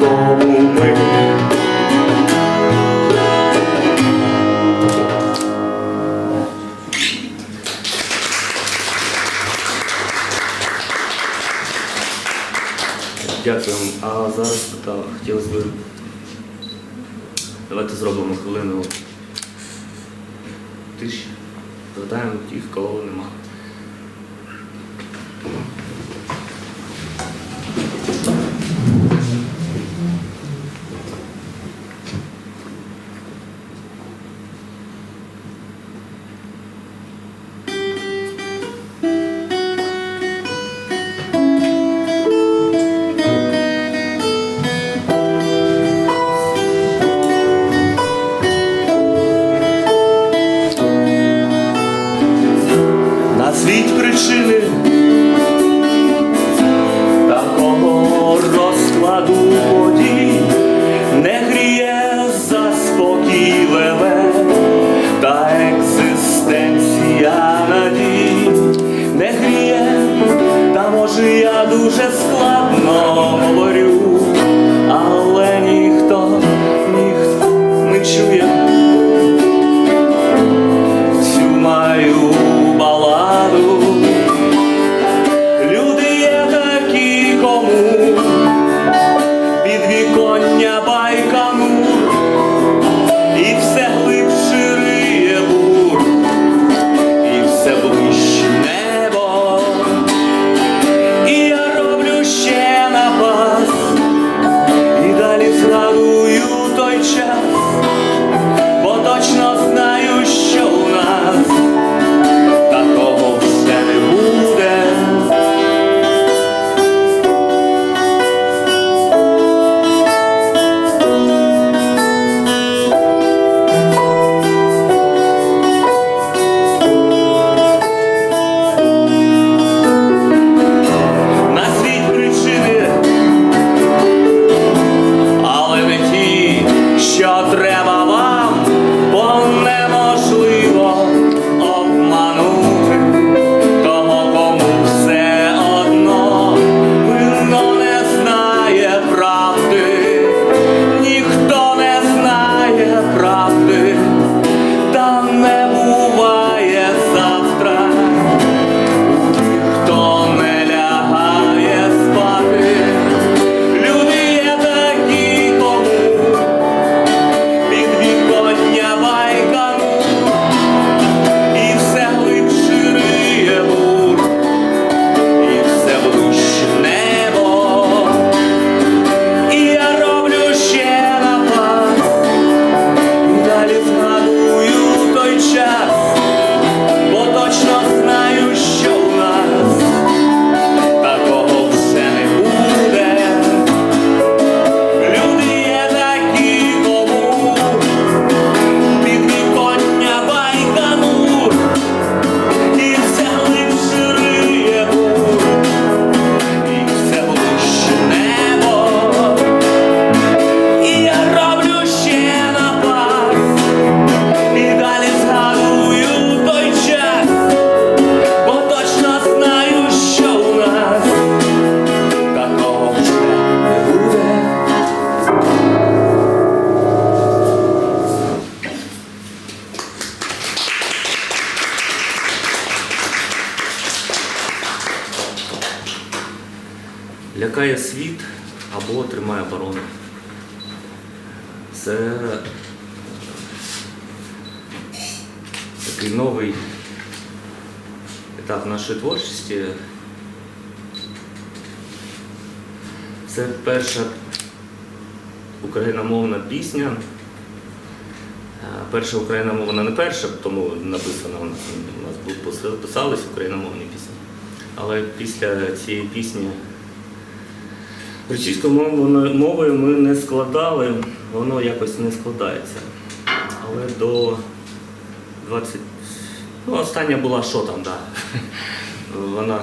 додому ми. Дякую. А зараз та, хотілося б. Давайте зробимо хвилину тиші. Звертаємо тих, кого немає. Україномовна пісня. Е, Перша україномовна не перша, тому написана у нас, у нас писались україномовні пісні. Але після цієї пісні російською мовою, ми не складали, воно якось не складається. Але до 20. Ну, остання була що там, да. Вона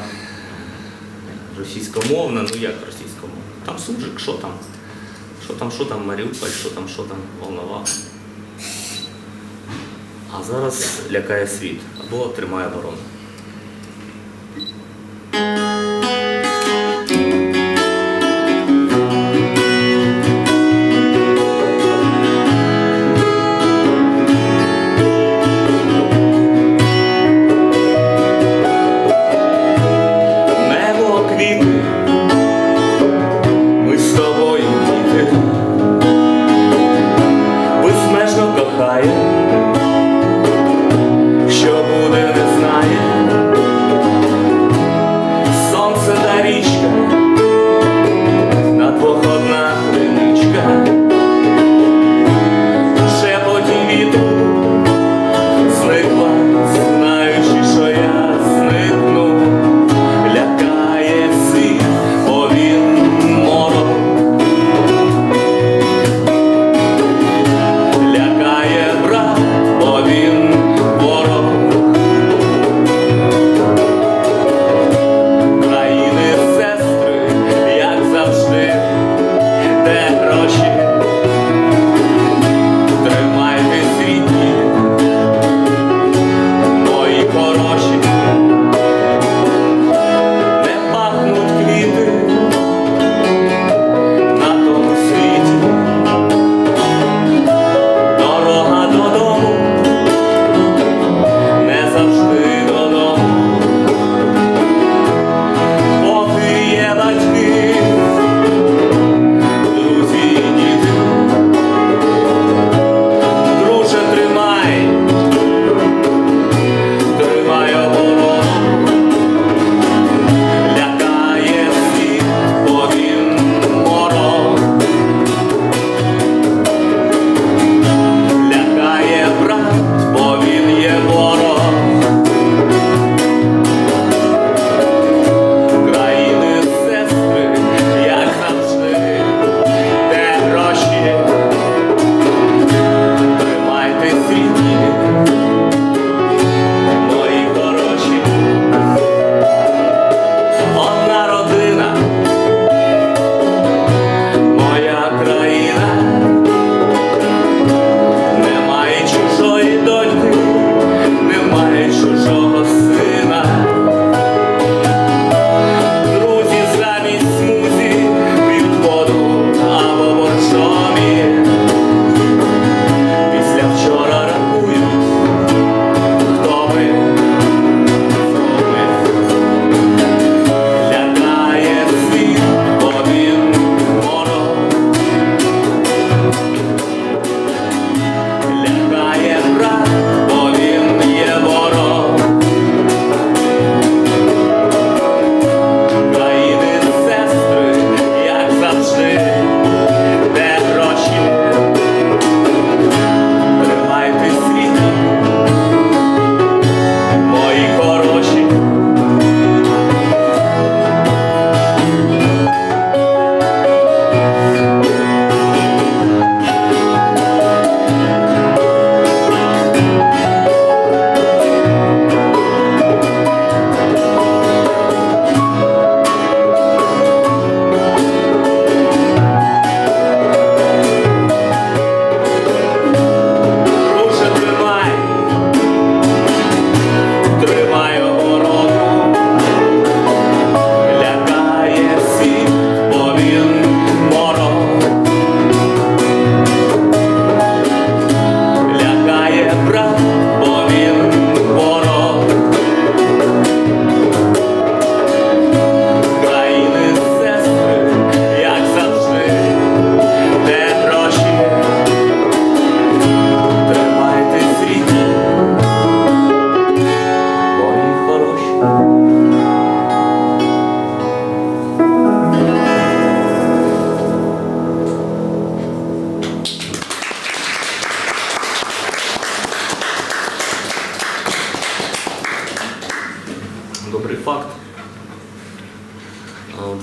російськомовна, ну як російськомовна? Там суржик, що там? Що там, що там Маріуполь, що там, що там Волнова. А зараз лякає світ або тримає оборону.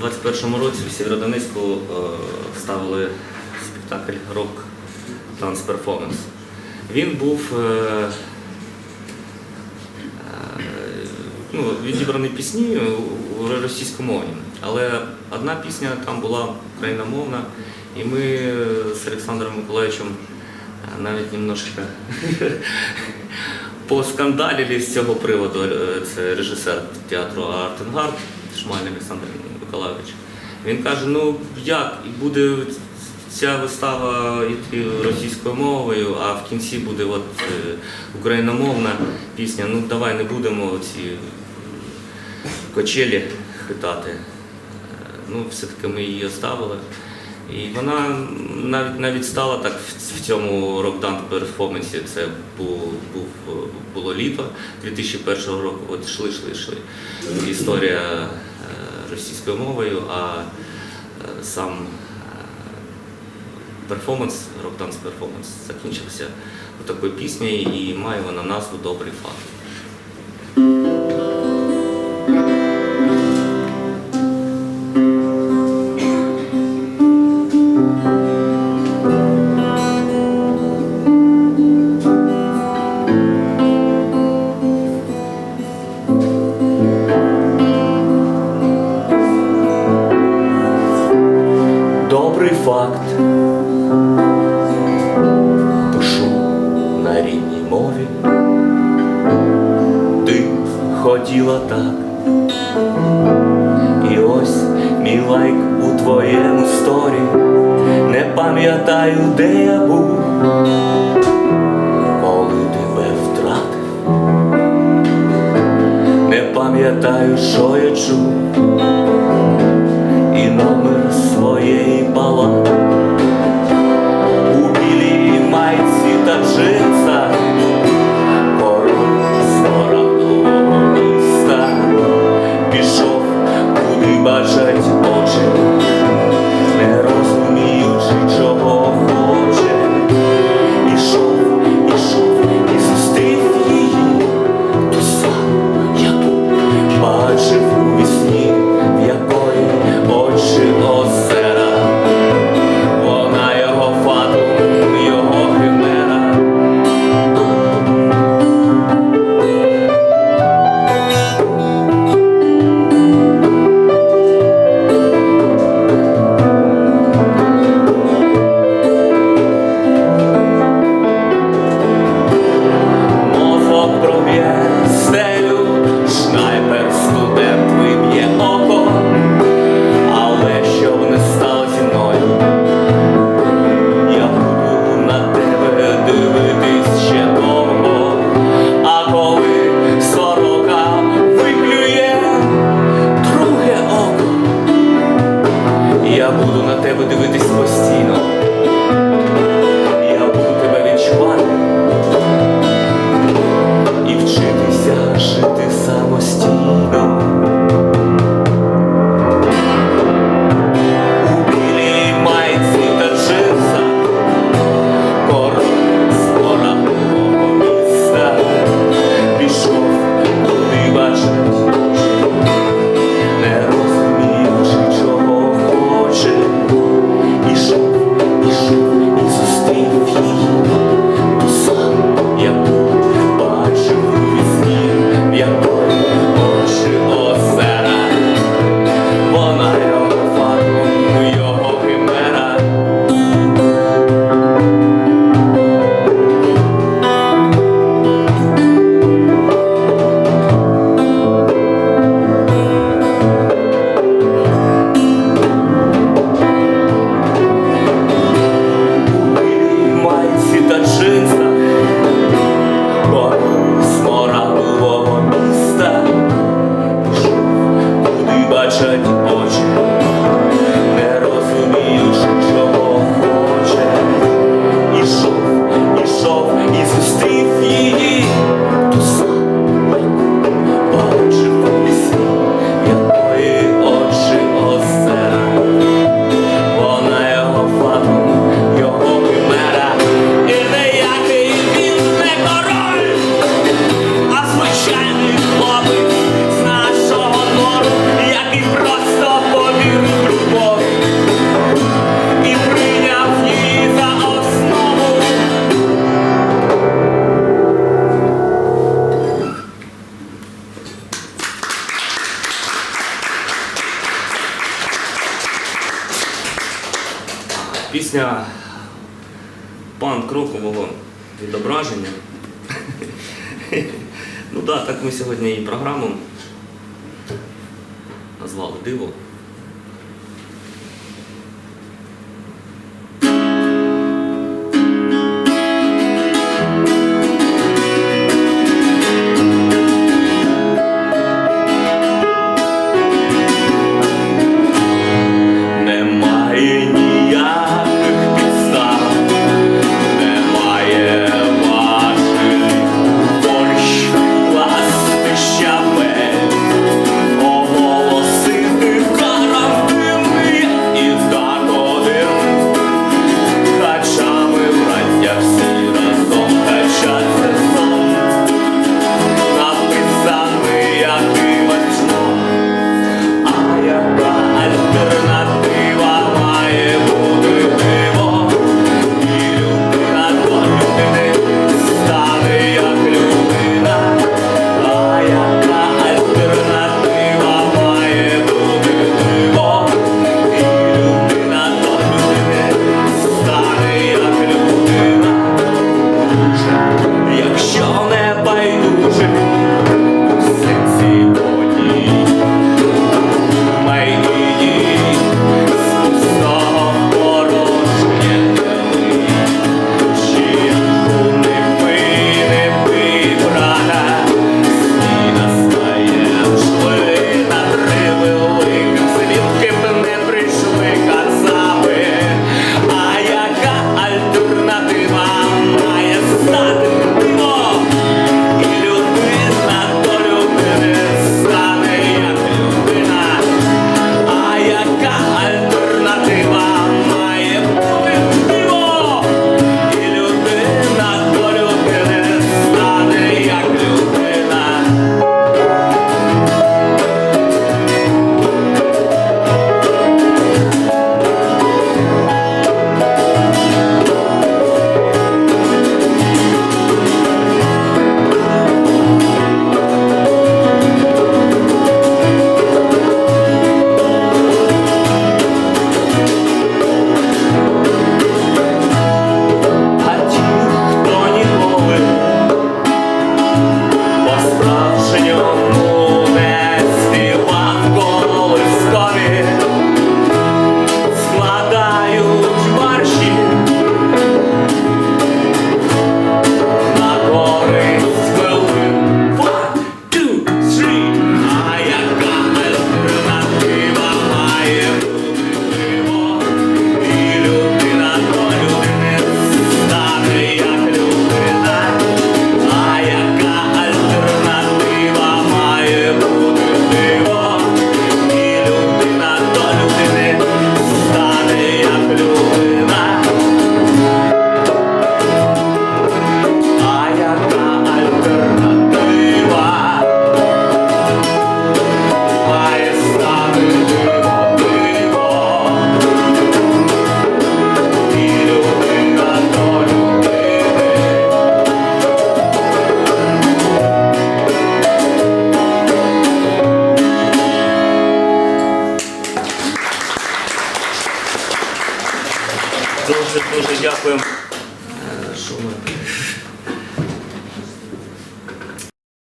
21-му році в Сєвєродонецьку е, ставили спектакль рок танц перформанс. Він був е, е, ну, відібрані пісні російськомовні, але одна пісня там була україномовна, і ми з Олександром Миколаївичем навіть немножко поскандалили з цього приводу. Це режисер театру Артенгард Шмаль Олександр Миколаївич. Він каже: ну як буде ця вистава йти російською мовою, а в кінці буде от, е, україномовна пісня. Ну давай не будемо ці кочелі хитати. Е, Ну, все-таки ми її оставили. І вона навіть навіть стала так в- цьому рок-дан перформансі. Це був, був, було літо 2001 року. От йшли, йшли, йшли. Історія російською мовою, а е, сам е, перформанс, рок-данс перформанс закінчився такою піснею і має вона назву Добрий факт.